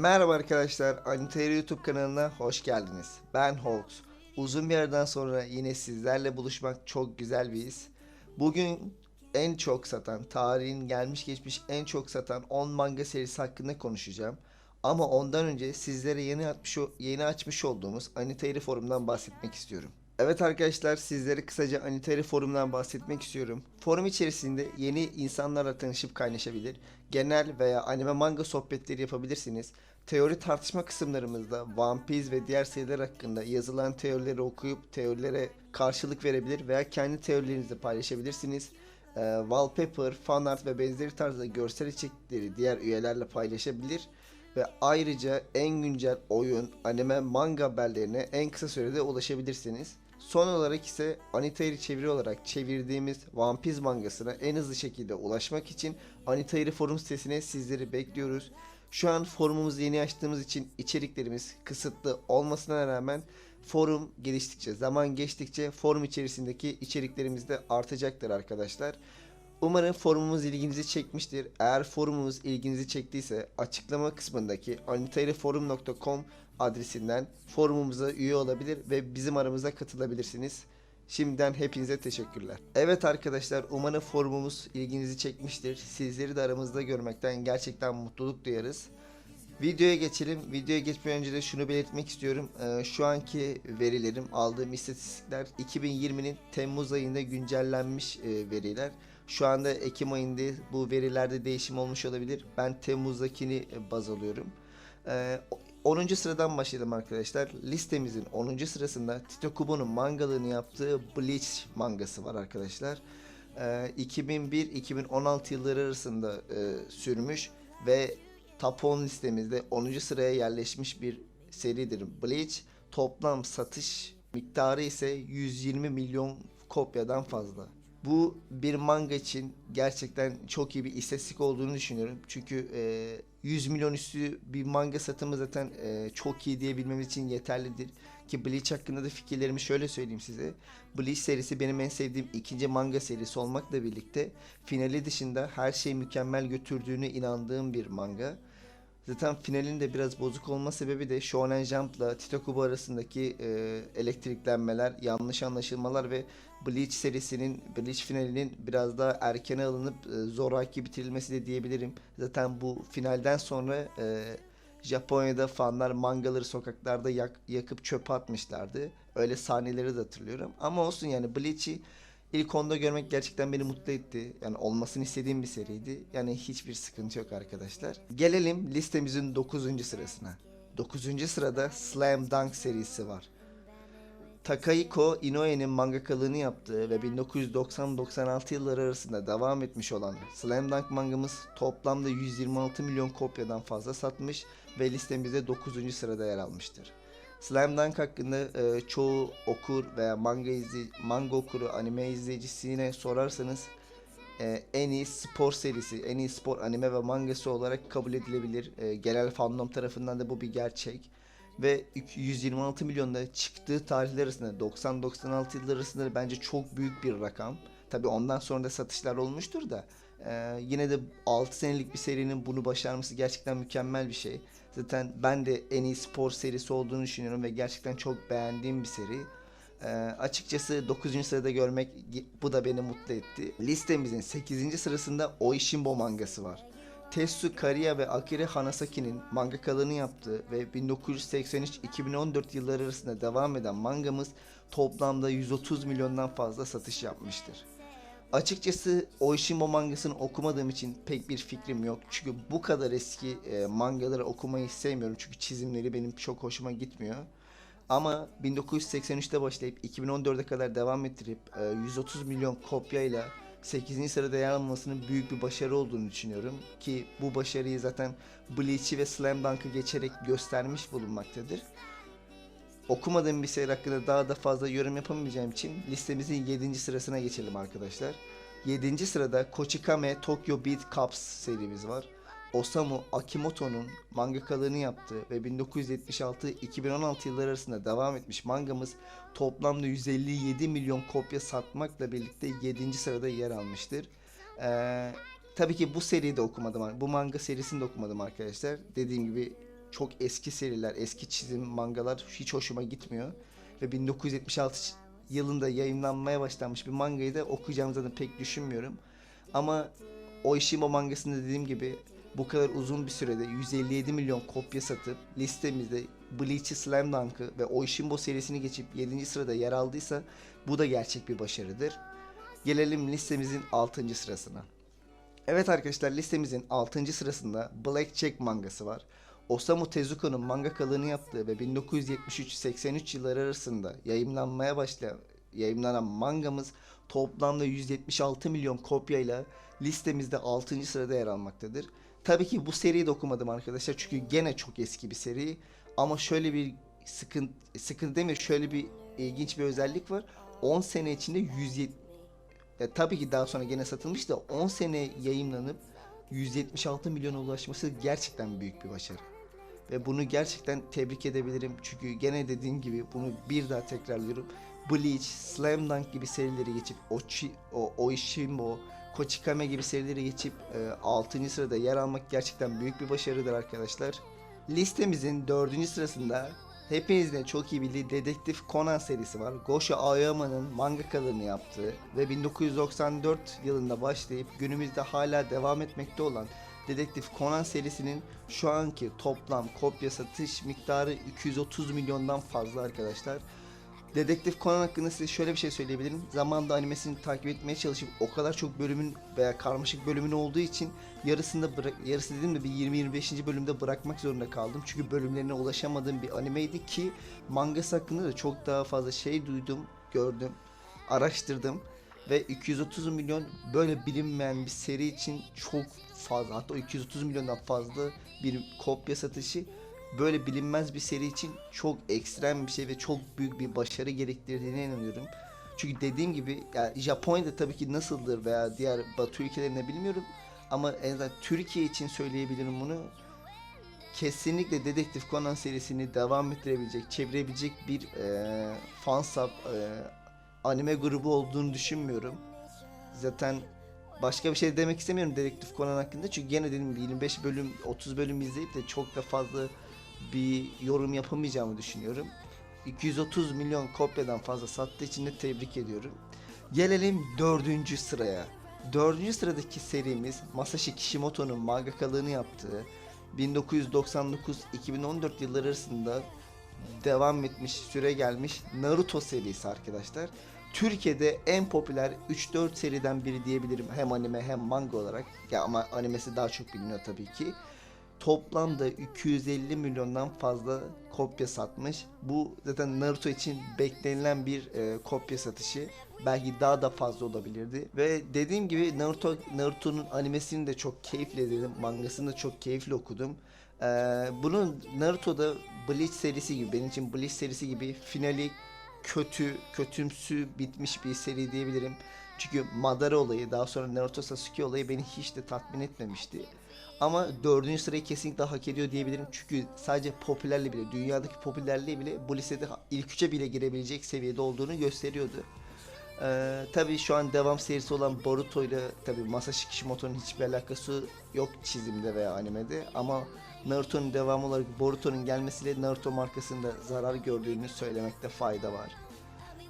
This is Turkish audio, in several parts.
Merhaba arkadaşlar, Anitairi YouTube kanalına hoş geldiniz. Ben Hawks. Uzun bir aradan sonra yine sizlerle buluşmak çok güzel bir his. Bugün en çok satan, tarihin gelmiş geçmiş en çok satan 10 manga serisi hakkında konuşacağım. Ama ondan önce sizlere yeni açmış, yeni açmış olduğumuz Anitairi forumdan bahsetmek istiyorum. Evet arkadaşlar sizlere kısaca Anitairi forumdan bahsetmek istiyorum. Forum içerisinde yeni insanlarla tanışıp kaynaşabilir, genel veya anime manga sohbetleri yapabilirsiniz. Teori tartışma kısımlarımızda One Piece ve diğer seriler hakkında yazılan teorileri okuyup teorilere karşılık verebilir veya kendi teorilerinizi paylaşabilirsiniz. Ee, wallpaper, fanart ve benzeri tarzda görsel içerikleri diğer üyelerle paylaşabilir ve ayrıca en güncel oyun, anime, manga haberlerine en kısa sürede ulaşabilirsiniz. Son olarak ise Anitairi çeviri olarak çevirdiğimiz One Piece mangasına en hızlı şekilde ulaşmak için Anitairi forum sitesine sizleri bekliyoruz. Şu an forumumuzu yeni açtığımız için içeriklerimiz kısıtlı olmasına rağmen forum geliştikçe, zaman geçtikçe forum içerisindeki içeriklerimiz de artacaktır arkadaşlar. Umarım forumumuz ilginizi çekmiştir. Eğer forumumuz ilginizi çektiyse açıklama kısmındaki anitaireforum.com adresinden forumumuza üye olabilir ve bizim aramıza katılabilirsiniz. Şimdiden hepinize teşekkürler. Evet arkadaşlar umarım forumumuz ilginizi çekmiştir. Sizleri de aramızda görmekten gerçekten mutluluk duyarız. Videoya geçelim. Videoya geçmeden önce de şunu belirtmek istiyorum. Ee, şu anki verilerim, aldığım istatistikler 2020'nin Temmuz ayında güncellenmiş e, veriler. Şu anda Ekim ayında bu verilerde değişim olmuş olabilir. Ben Temmuz'dakini e, baz alıyorum. Ee, 10. sıradan başlayalım arkadaşlar. Listemizin 10. sırasında Tito Kubo'nun mangalığını yaptığı Bleach mangası var arkadaşlar. Ee, 2001-2016 yılları arasında e, sürmüş ve Top 10 listemizde 10. sıraya yerleşmiş bir seridir Bleach. Toplam satış miktarı ise 120 milyon kopyadan fazla. Bu bir manga için gerçekten çok iyi bir istatistik olduğunu düşünüyorum. Çünkü e, 100 milyon üstü bir manga satımı zaten e, çok iyi diyebilmemiz için yeterlidir. Ki Bleach hakkında da fikirlerimi şöyle söyleyeyim size. Bleach serisi benim en sevdiğim ikinci manga serisi olmakla birlikte finali dışında her şeyi mükemmel götürdüğüne inandığım bir manga. Zaten finalin de biraz bozuk olma sebebi de Shonen Jump'la Tito Kubo arasındaki e, elektriklenmeler, yanlış anlaşılmalar ve Bleach serisinin, Bleach finalinin biraz daha erkene alınıp e, zoraki bitirilmesi de diyebilirim. Zaten bu finalden sonra e, Japonya'da fanlar mangaları sokaklarda yak- yakıp çöpe atmışlardı. Öyle sahneleri de hatırlıyorum. Ama olsun yani Bleach'i İlk onda görmek gerçekten beni mutlu etti. Yani olmasını istediğim bir seriydi. Yani hiçbir sıkıntı yok arkadaşlar. Gelelim listemizin 9. sırasına. 9. sırada Slam Dunk serisi var. Takahiko Inoue'nin mangakalığını yaptığı ve 1990-96 yılları arasında devam etmiş olan Slam Dunk mangamız toplamda 126 milyon kopyadan fazla satmış ve listemizde 9. sırada yer almıştır. Slam Dunk hakkında e, çoğu okur veya manga izley manga okuru, anime izleyicisine sorarsanız e, en iyi spor serisi, en iyi spor anime ve mangası olarak kabul edilebilir. E, genel fandom tarafından da bu bir gerçek. Ve 126 milyonda çıktığı tarihler arasında 90-96 yıllar arasında bence çok büyük bir rakam. Tabi ondan sonra da satışlar olmuştur da e, yine de 6 senelik bir serinin bunu başarması gerçekten mükemmel bir şey. Zaten ben de en iyi spor serisi olduğunu düşünüyorum ve gerçekten çok beğendiğim bir seri. Ee, açıkçası 9. sırada görmek bu da beni mutlu etti. Listemizin 8. sırasında Oishinbo mangası var. Tetsu Kariya ve Akira Hanasaki'nin mangakalığını yaptığı ve 1983-2014 yılları arasında devam eden mangamız toplamda 130 milyondan fazla satış yapmıştır. Açıkçası Oishimo mangasını okumadığım için pek bir fikrim yok. Çünkü bu kadar eski e, mangaları okumayı sevmiyorum. Çünkü çizimleri benim çok hoşuma gitmiyor. Ama 1983'te başlayıp 2014'e kadar devam ettirip e, 130 milyon kopyayla 8. sırada yer almasının büyük bir başarı olduğunu düşünüyorum. Ki bu başarıyı zaten Bleach'i ve Slam Dunk'ı geçerek göstermiş bulunmaktadır. Okumadığım bir seri hakkında daha da fazla yorum yapamayacağım için listemizin 7. sırasına geçelim arkadaşlar. 7. sırada Kochikame Tokyo Beat Cups serimiz var. Osamu Akimoto'nun mangakalığını yaptığı ve 1976-2016 yılları arasında devam etmiş mangamız toplamda 157 milyon kopya satmakla birlikte 7. sırada yer almıştır. Ee, tabii ki bu seriyi de okumadım. Bu manga serisini de okumadım arkadaşlar. Dediğim gibi çok eski seriler, eski çizim mangalar hiç hoşuma gitmiyor. Ve 1976 yılında yayınlanmaya başlanmış bir mangayı da okuyacağımızı da pek düşünmüyorum. Ama Oishima mangasında dediğim gibi bu kadar uzun bir sürede 157 milyon kopya satıp listemizde Bleach'i Slam Dunk'ı ve Oishimbo serisini geçip 7. sırada yer aldıysa bu da gerçek bir başarıdır. Gelelim listemizin 6. sırasına. Evet arkadaşlar listemizin 6. sırasında Black Jack mangası var. Osamu Tezuko'nun mangakalığını yaptığı ve 1973-83 yılları arasında yayımlanmaya başlayan yayımlanan mangamız toplamda 176 milyon kopyayla listemizde 6. sırada yer almaktadır. Tabii ki bu seriyi de okumadım arkadaşlar çünkü gene çok eski bir seri ama şöyle bir sıkıntı sıkıntı demiyor şöyle bir ilginç bir özellik var. 10 sene içinde 170 e, tabii ki daha sonra gene satılmış da 10 sene yayınlanıp 176 milyona ulaşması gerçekten büyük bir başarı. Ve bunu gerçekten tebrik edebilirim. Çünkü gene dediğim gibi bunu bir daha tekrarlıyorum. Bleach, Slam Dunk gibi serileri geçip Ochi, o, Oishimo, Kochikame gibi serileri geçip e, 6. sırada yer almak gerçekten büyük bir başarıdır arkadaşlar. Listemizin 4. sırasında hepinizin çok iyi bildiği Dedektif Conan serisi var. Gosho Aoyama'nın mangakalığını yaptığı ve 1994 yılında başlayıp günümüzde hala devam etmekte olan Dedektif Conan serisinin şu anki toplam kopya satış miktarı 230 milyondan fazla arkadaşlar. Dedektif Conan hakkında size şöyle bir şey söyleyebilirim. Zamanında animesini takip etmeye çalışıp o kadar çok bölümün veya karmaşık bölümün olduğu için yarısında bırak yarısı dedim de bir 20-25. bölümde bırakmak zorunda kaldım. Çünkü bölümlerine ulaşamadığım bir animeydi ki mangası hakkında da çok daha fazla şey duydum, gördüm, araştırdım ve 230 milyon böyle bilinmeyen bir seri için çok fazla hatta o 230 milyondan fazla bir kopya satışı böyle bilinmez bir seri için çok ekstrem bir şey ve çok büyük bir başarı gerektirdiğine inanıyorum. Çünkü dediğim gibi yani Japonya'da tabii ki nasıldır veya diğer Batı ülkelerinde bilmiyorum ama en azından Türkiye için söyleyebilirim bunu. Kesinlikle Dedektif Conan serisini devam ettirebilecek, çevirebilecek bir e, fansub e, anime grubu olduğunu düşünmüyorum. Zaten başka bir şey demek istemiyorum Dedektif Conan hakkında çünkü gene gibi 25 bölüm 30 bölüm izleyip de çok da fazla bir yorum yapamayacağımı düşünüyorum. 230 milyon kopyadan fazla sattığı için de tebrik ediyorum. Gelelim dördüncü sıraya. Dördüncü sıradaki serimiz Masashi Kishimoto'nun mangakalığını yaptığı 1999-2014 yılları arasında devam etmiş, süre gelmiş Naruto serisi arkadaşlar. Türkiye'de en popüler 3-4 seriden biri diyebilirim hem anime hem manga olarak. Ya ama animesi daha çok biliniyor tabii ki. Toplamda 250 milyondan fazla kopya satmış. Bu zaten Naruto için beklenilen bir e, kopya satışı. Belki daha da fazla olabilirdi. Ve dediğim gibi Naruto Naruto'nun animesini de çok keyifle izledim. Mangasını da çok keyifle okudum. Ee, bunun Naruto'da Bleach serisi gibi benim için Bleach serisi gibi finali kötü, kötümsü bitmiş bir seri diyebilirim. Çünkü Madara olayı daha sonra Naruto Sasuke olayı beni hiç de tatmin etmemişti. Ama dördüncü sırayı kesinlikle hak ediyor diyebilirim. Çünkü sadece popülerliği bile, dünyadaki popülerliği bile bu listede ilk üçe bile girebilecek seviyede olduğunu gösteriyordu. Ee, tabii şu an devam serisi olan Boruto ile tabii Masashi Kishimoto'nun hiçbir alakası yok çizimde veya animede ama Naruto'nun devamı olarak Boruto'nun gelmesiyle Naruto markasında zarar gördüğünü söylemekte fayda var.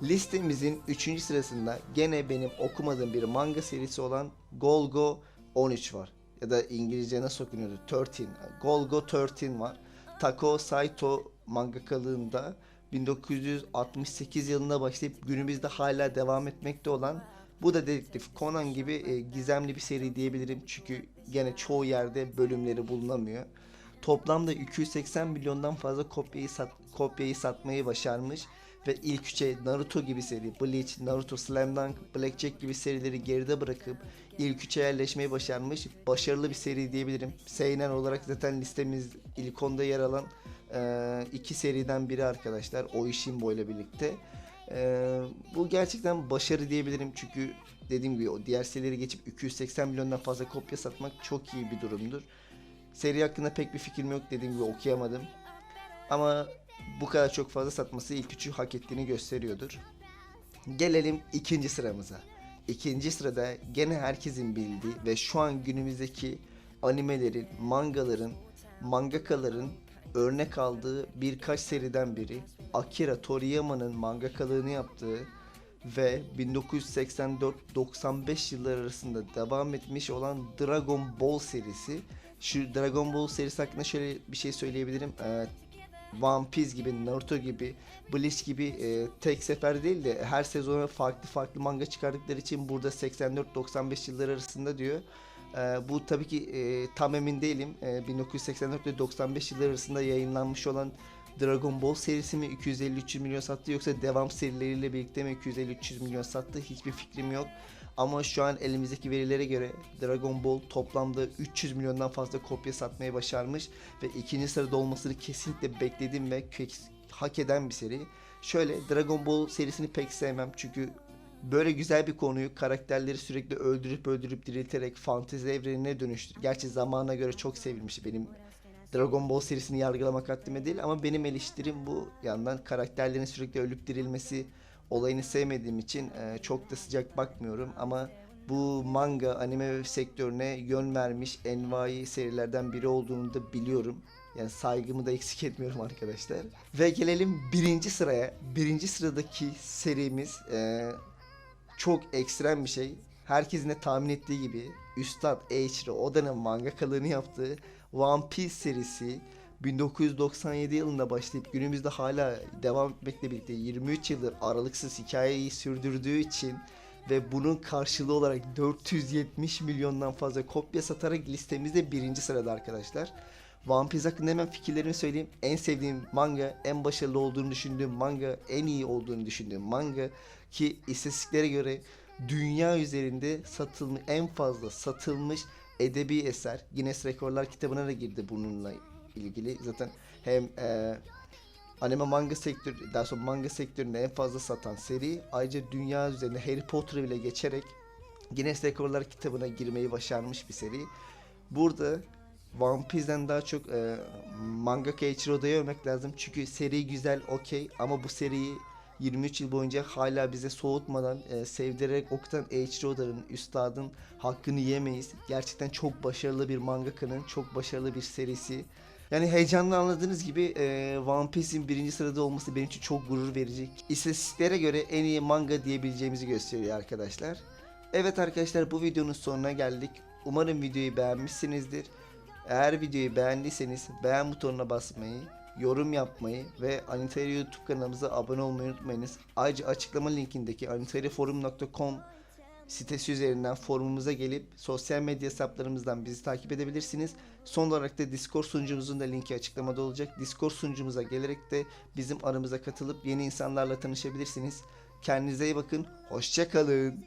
Listemizin 3. sırasında gene benim okumadığım bir manga serisi olan Golgo 13 var. Ya da İngilizce nasıl okunuyordu? 13. Golgo 13 var. Tako Saito mangakalığında 1968 yılında başlayıp günümüzde hala devam etmekte olan bu da dedektif Conan gibi e, gizemli bir seri diyebilirim çünkü gene çoğu yerde bölümleri bulunamıyor. Toplamda 280 milyondan fazla kopyayı sat, kopyayı satmayı başarmış ve ilk üçe Naruto gibi seri, Bleach, Naruto, Slam Dunk, Blackjack gibi serileri geride bırakıp ilk üçe yerleşmeyi başarmış. Başarılı bir seri diyebilirim. Seinen olarak zaten listemiz ilk onda yer alan e, iki seriden biri arkadaşlar. O işin ile birlikte. E, bu gerçekten başarı diyebilirim çünkü dediğim gibi o diğer serileri geçip 280 milyondan fazla kopya satmak çok iyi bir durumdur. Seri hakkında pek bir fikrim yok dediğim gibi okuyamadım. Ama bu kadar çok fazla satması ilk üçü hak ettiğini gösteriyordur. Gelelim ikinci sıramıza. İkinci sırada gene herkesin bildiği ve şu an günümüzdeki animelerin, mangaların, mangakaların örnek aldığı birkaç seriden biri. Akira Toriyama'nın mangakalığını yaptığı ve 1984-95 yılları arasında devam etmiş olan Dragon Ball serisi. Şu Dragon Ball serisi hakkında şöyle bir şey söyleyebilirim. Ee, One Piece gibi, Naruto gibi, Bleach gibi e, tek sefer değil de her sezona farklı farklı manga çıkardıkları için burada 84-95 yılları arasında diyor. Ee, bu tabii ki e, tam emin değilim. Ee, 1984 ve 95 yılları arasında yayınlanmış olan Dragon Ball serisi mi 250-300 milyon sattı yoksa devam serileriyle birlikte mi 250-300 milyon sattı hiçbir fikrim yok. Ama şu an elimizdeki verilere göre Dragon Ball toplamda 300 milyondan fazla kopya satmayı başarmış ve ikinci sırada olmasını kesinlikle bekledim ve hak eden bir seri. Şöyle Dragon Ball serisini pek sevmem çünkü böyle güzel bir konuyu karakterleri sürekli öldürüp öldürüp dirilterek fantezi evrenine dönüştür. Gerçi zamana göre çok sevilmiş benim Dragon Ball serisini yargılamak haddime değil ama benim eleştirim bu yandan karakterlerin sürekli ölüp dirilmesi olayını sevmediğim için e, çok da sıcak bakmıyorum ama bu manga anime sektörüne yön vermiş envai serilerden biri olduğunu da biliyorum. Yani saygımı da eksik etmiyorum arkadaşlar. Ve gelelim birinci sıraya. Birinci sıradaki serimiz e, çok ekstrem bir şey. Herkesin de tahmin ettiği gibi Üstad Eiichiro Oda'nın mangakalığını yaptığı One Piece serisi 1997 yılında başlayıp günümüzde hala devam etmekle birlikte 23 yıldır aralıksız hikayeyi sürdürdüğü için ve bunun karşılığı olarak 470 milyondan fazla kopya satarak listemizde birinci sırada arkadaşlar. One Piece hakkında hemen fikirlerimi söyleyeyim. En sevdiğim manga, en başarılı olduğunu düşündüğüm manga, en iyi olduğunu düşündüğüm manga ki istatistiklere göre dünya üzerinde satılmış en fazla satılmış edebi eser. Guinness Rekorlar kitabına da girdi bununla ilgili. Zaten hem e, anime manga sektörü, daha sonra manga sektöründe en fazla satan seri. Ayrıca dünya üzerinde Harry Potter'ı bile geçerek Guinness Rekorlar kitabına girmeyi başarmış bir seri. Burada One Piece'den daha çok e, mangaka Eiichiro Oda'yı övmek lazım. Çünkü seri güzel, okey ama bu seriyi 23 yıl boyunca hala bize soğutmadan e, sevdirerek okutan Eiichiro Oda'nın, üstadın hakkını yemeyiz. Gerçekten çok başarılı bir mangakanın, çok başarılı bir serisi. Yani heyecanla anladığınız gibi e, One Piece'in birinci sırada olması benim için çok gurur verici. İstatistiklere göre en iyi manga diyebileceğimizi gösteriyor arkadaşlar. Evet arkadaşlar bu videonun sonuna geldik. Umarım videoyu beğenmişsinizdir. Eğer videoyu beğendiyseniz beğen butonuna basmayı, yorum yapmayı ve Anitari YouTube kanalımıza abone olmayı unutmayınız. Ayrıca açıklama linkindeki anitariforum.com sitesi üzerinden forumumuza gelip sosyal medya hesaplarımızdan bizi takip edebilirsiniz. Son olarak da Discord sunucumuzun da linki açıklamada olacak. Discord sunucumuza gelerek de bizim aramıza katılıp yeni insanlarla tanışabilirsiniz. Kendinize iyi bakın. Hoşçakalın.